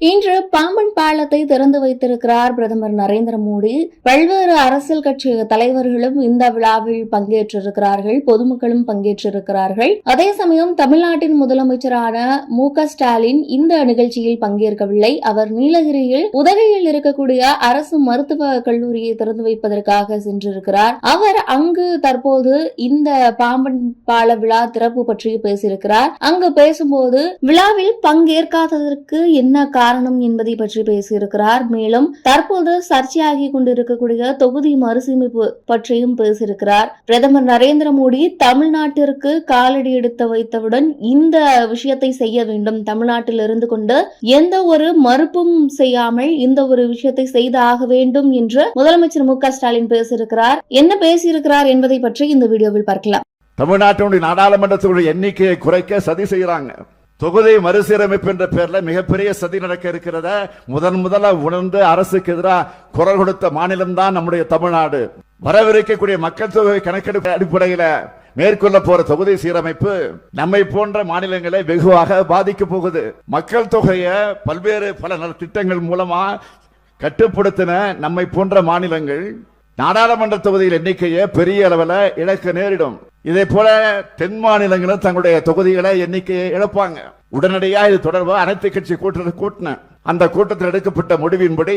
இன்று பாம்பன் பாலத்தை திறந்து வைத்திருக்கிறார் பிரதமர் நரேந்திர மோடி. பல்வேறு அரசியல் கட்சி தலைவர்களும் இந்த விழாவில் பங்கேற்றிருக்கிறார்கள் பொதுமக்களும் பங்கேற்றிருக்கிறார்கள். அதே சமயம் தமிழ்நாட்டின் முதலமைச்சரான மு ஸ்டாலின் இந்த நிகழ்ச்சியில் பங்கேற்கவில்லை. அவர் நீலகிரியில் உதகையில் இருக்கக்கூடிய அரசு மருத்துவ கல்லூரியை திறந்து வைப்பதற்காக சென்றிருக்கிறார். அவர் அங்கு தற்போது இந்த பாம்பன் பால விழா திறப்பு பற்றி பேசியிருக்கிறார். அங்கு பேசும்போது விழாவில் பங்கேற்காததற்கு என்ன காரணம் என்பதை பற்றி பேசியிருக்கிறார். மேலும் தற்போது சர்ச்சையாகி கொண்டிருக்கக்கூடிய தொகுதி மறுசீமைப்பு பற்றியும் பேசியிருக்கிறார். பிரதமர் நரேந்திர மோடி தமிழ்நாட்டிற்கு காலடி எடுத்து வைத்தவுடன் இந்த விஷயத்தை செய்ய வேண்டும். தமிழ்நாட்டில் இருந்து கொண்டு எந்த ஒரு மறுப்பும் செய்யாமல் இந்த ஒரு விஷயத்தை செய்து ஆக வேண்டும் என்று முதலமைச்சர் மு ஸ்டாலின் பேசியிருக்கிறார். என்ன பேசியிருக்கிறார் என்பதை பற்றி இந்த வீடியோவில் பார்க்கலாம். தமிழ்நாட்டினுடைய நாடாளுமன்றத்தினுடைய எண்ணிக்கையை குறைக்க சதி செய்யறாங்க தொகுதி மறுசீரமைப்பு என்ற பெயரில் மிகப்பெரிய சதி நடக்க இருக்கிறத முதன் முதலாக உணர்ந்து அரசுக்கு எதிராக குரல் கொடுத்த மாநிலம் தான் நம்முடைய தமிழ்நாடு. வரவிருக்கக்கூடிய மக்கள் தொகை கணக்கெடுப்பு அடிப்படையில் மேற்கொள்ள போற தொகுதி சீரமைப்பு நம்மை போன்ற மாநிலங்களை வெகுவாக பாதிக்க போகுது. மக்கள் தொகையை பல்வேறு பல நல திட்டங்கள் மூலமா கட்டுப்படுத்தின நம்மை போன்ற மாநிலங்கள் நாடாளுமன்ற தொகுதியில் எண்ணிக்கையை பெரிய அளவில் இழக்க நேரிடும். இதே போல தென் மாநிலங்களும் தங்களுடைய தொகுதிகளை எண்ணிக்கையை இழப்பாங்க. உடனடியாக இது தொடர்பாக அனைத்து கட்சி கூட்டத்தை கூட்டின அந்த கூட்டத்தில் எடுக்கப்பட்ட முடிவின்படி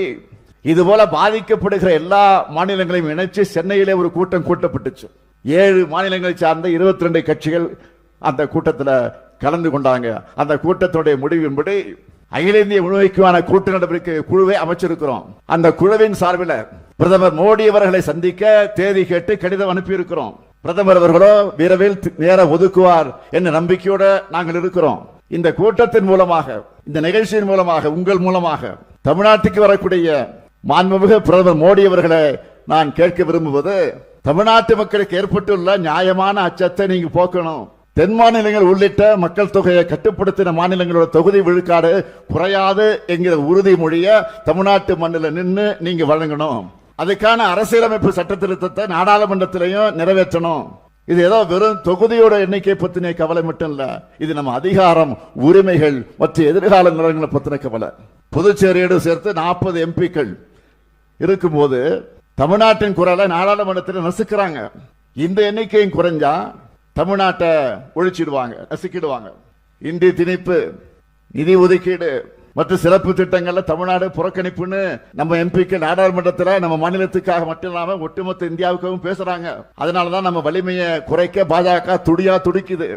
இதுபோல பாதிக்கப்படுகிற எல்லா மாநிலங்களையும் இணைச்சு சென்னையிலே ஒரு கூட்டம் கூட்டப்பட்டுச்சு. ஏழு மாநிலங்களை சார்ந்த இருபத்தி ரெண்டு கட்சிகள் அந்த கூட்டத்தில் கலந்து கொண்டாங்க. அந்த கூட்டத்துடைய முடிவின்படி அகில இந்திய முழுமைக்குமான கூட்டு நடவடிக்கை குழுவை அமைச்சிருக்கிறோம். அந்த குழுவின் சார்பில் பிரதமர் மோடி அவர்களை சந்திக்க தேதி கேட்டு கடிதம் அனுப்பியிருக்கிறோம். பிரதமர் அவர்களோ விரைவில் நேர ஒதுக்குவார் என்ற நம்பிக்கையோட நாங்கள் இருக்கிறோம். இந்த கூட்டத்தின் மூலமாக இந்த நிகழ்ச்சியின் மூலமாக உங்கள் மூலமாக தமிழ்நாட்டுக்கு வரக்கூடிய மாண்புமிகு பிரதமர் மோடி அவர்களை நான் கேட்க விரும்புவது தமிழ்நாட்டு மக்களுக்கு ஏற்பட்டுள்ள நியாயமான அச்சத்தை நீங்க போக்கணும். தென் மாநிலங்கள் உள்ளிட்ட மக்கள் தொகையை கட்டுப்படுத்தின மாநிலங்களோட தொகுதி விழுக்காடு குறையாது என்கிற உறுதிமொழியை தமிழ்நாட்டு மண்ணில் நின்று நீங்க வழங்கணும். அதுக்கான அரசியலமைப்பு சட்ட திருத்தத்தை நாடாளுமன்றத்திலையும் நிறைவேற்றணும். இது ஏதோ வெறும் தொகுதியோட எண்ணிக்கை பத்தின கவலை மட்டும் இல்ல. இது நம்ம அதிகாரம் உரிமைகள் மற்றும் எதிர்கால நிலங்களை பத்தின கவலை. புதுச்சேரியோடு சேர்த்து நாற்பது எம்பிக்கள் இருக்கும்போது தமிழ்நாட்டின் குரலை நாடாளுமன்றத்தில் நசுக்கிறாங்க. இந்த எண்ணிக்கையும் குறைஞ்சா தமிழ்நாட்டை ஒழிச்சிடுவாங்க நசுக்கிடுவாங்க. இந்தி திணிப்பு நிதி ஒதுக்கீடு மற்ற சிறப்பு திட்டங்கள்ல தமிழ்நாடு புறக்கணிப்புன்னு நம்ம எம்பிக்கு நாடாளுமன்றத்தில் நம்ம மாநிலத்துக்காக மட்டும் இல்லாம ஒட்டுமொத்த இந்தியாவுக்காகவும் பேசுறாங்க. அதனாலதான் நம்ம வலிமையை குறைக்க பாஜக துடியா துடிக்குது.